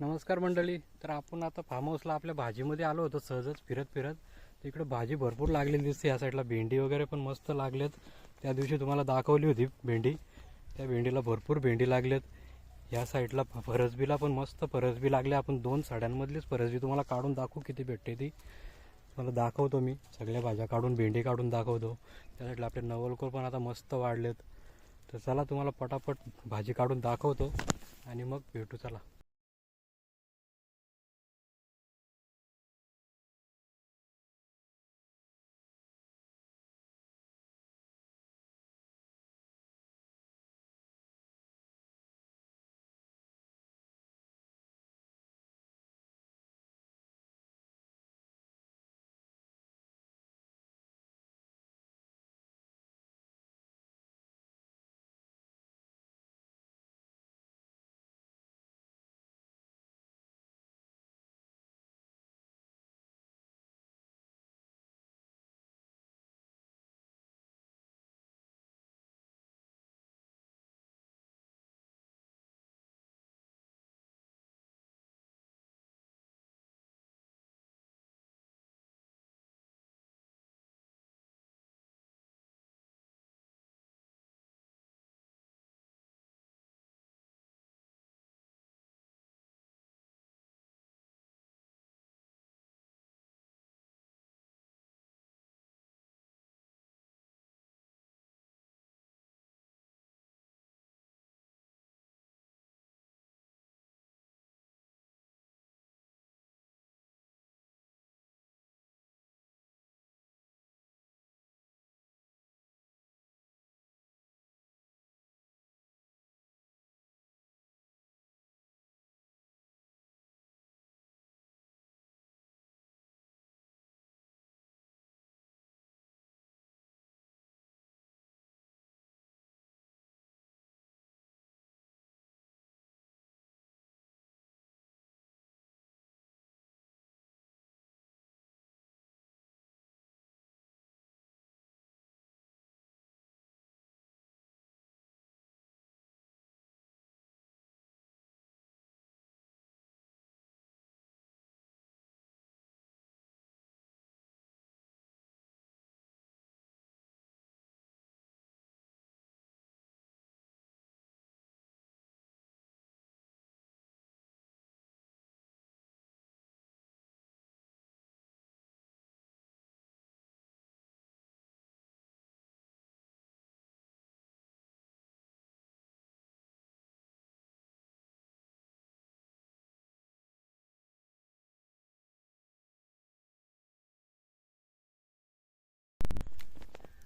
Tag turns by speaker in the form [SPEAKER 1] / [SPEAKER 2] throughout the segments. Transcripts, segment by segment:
[SPEAKER 1] नमस्कार मंडळी. तर आपण आता फार्म हाऊसला आपल्या भाजीमध्ये आलो होतो सहजच फिरत फिरत. तर इकडे भाजी भरपूर लागलेली दिसते या साईडला भेंडी वगैरे पण मस्त लागलेत. त्या दिवशी तुम्हाला दाखवली होती भेंडी. त्या भेंडीला भरपूर भेंडी लागलेत. या साईडला फरसबीला पण मस्त फरसबी लागले. आपण दोन साड्यांमधलीच फरसबी तुम्हाला काढून दाखवू किती भेटते ती. तुम्हाला दाखवतो मी. सगळ्या भाज्या काढून भेंडी काढून दाखवतो. त्या साईडला आपले नवलकोर पण आता मस्त वाढलेत. तर चला तुम्हाला पटापट भाजी काढून दाखवतो. आणि मग भेटू चला.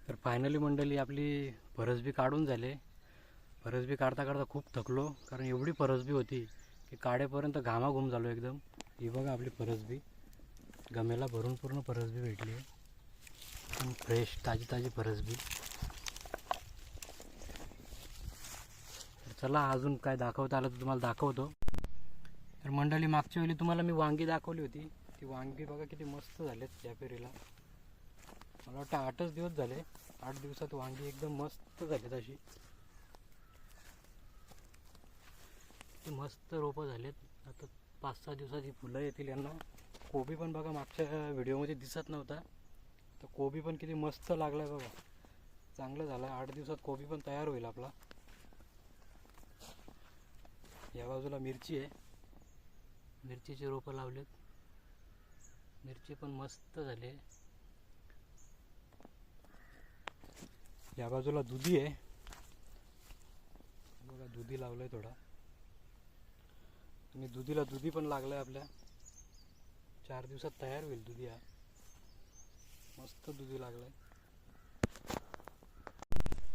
[SPEAKER 1] तर फायनली मंडळी आपली फरसबी काढून झाले. फरसबी काढता काढता खूप थकलो कारण एवढी फरसबी होती की काढेपर्यंत घामाघूम झालो एकदम. ही बघा आपली फरसबी गमेला भरून पूर्ण फरसबी भेटली. आहे फ्रेश ताजी ताजी फरसबी तर चला अजून काय दाखवता आलं तर तुम्हाला दाखवतो. तर मंडळी मागच्या वेळी तुम्हाला मी वांगी दाखवली होती. ती वांगी बघा किती मस्त झालेत या पेरीला. मला वाटतं आठच दिवस झाले. आठ दिवसात वांगी एकदम मस्त झालेत अशी मस्त रोपं झालेत. आता पाच सहा दिवसात ही फुलं येतील यांना. कोबी पण बघा मागच्या व्हिडिओमध्ये दिसत नव्हता. तर कोबी पण किती मस्त लागलाय बघा. चांगलं झालं. आठ दिवसात कोबी पण तयार होईल आपला. या बाजूला मिरची आहे. मिरचीचे रोपं लावलेत. मिरची पण मस्त झाले या बाजूला दुधी आहे. बघा दुधी लावलंय थोडा. आणि दुधीला दुधी पण लागलाय आपल्या. चार दिवसात तयार होईल दुधी हा. मस्त दुधी लागलं आहे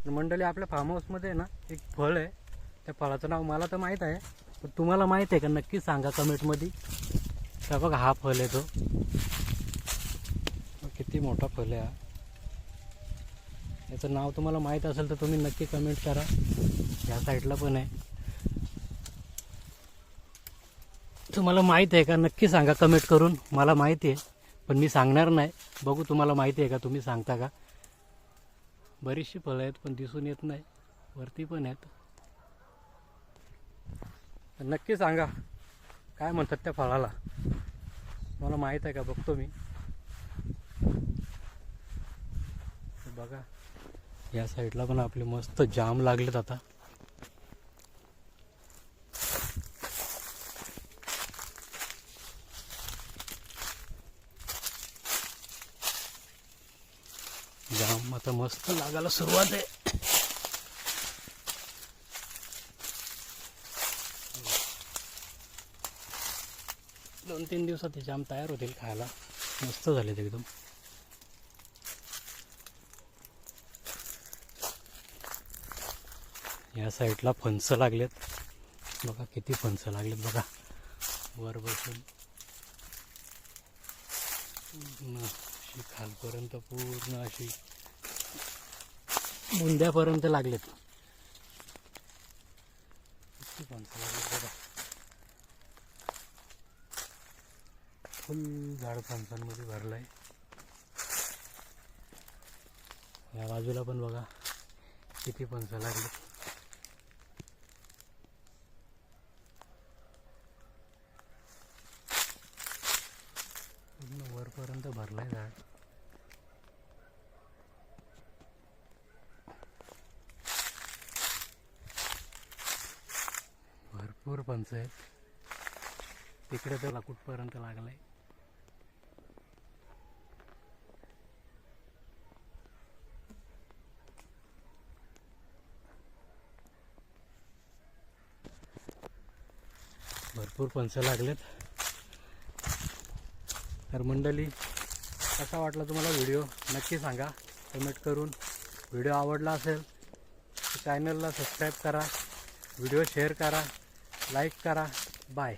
[SPEAKER 1] मंडळी आपल्या फार्म हाऊसमध्ये आहे ना एक फळ आहे. त्या फळाचं नाव मला तर माहीत आहे. पण तुम्हाला माहीत आहे का? नक्की सांगा कमेंटमध्ये का बघा हा फळ आहे तो. किती मोठा फळ आहे हा. याचं नाव तुम्हाला माहीत असेल तर तुम्ही नक्की कमेंट करा. ह्या साईडला पण आहे. तुम्हाला माहीत आहे का? नक्की सांगा कमेंट करून. मला माहिती आहे पण मी सांगणार नाही. बघू तुम्हाला माहिती आहे का? तुम्ही सांगता का? बरीचशी फळं आहेत पण दिसून येत नाही. वरती पण आहेत. नक्की सांगा. काय म्हणतात त्या फळाला? मला माहीत आहे का? बघतो मी. बघा. या साईडला पण आपले मस्त जाम लागलेत आता. जाम आता मस्त लागायला सुरुवात आहे. दोन तीन दिवसात ते जाम तयार होतील खायला. मस्त झालेत एकदम. या साईडला फणस लागलेत. बघा किती फणस लागलेत बघा. वर बसून. अशी खालपर्यंत पूर्ण अशी बुंद्यापर्यंत लागलेत. किती फणस लागलेत बघा. फुल झाड फणसांमध्ये भरलंय. या बाजूला पण बघा किती फणसं लागले पर्यंत भरलं आहे झाड. भरपूर पंच आहेत. तिकडे तर कुठपर्यंत लागलाय. भरपूर पंच लागलेत. तर मंडळी कसा वाटला तुम्हाला व्हिडिओ? नक्की सांगा. कमेंट करून. व्हिडिओ आवडला असेल तर चॅनलला सबस्क्राईब करा. व्हिडिओ शेअर करा. लाईक करा. बाय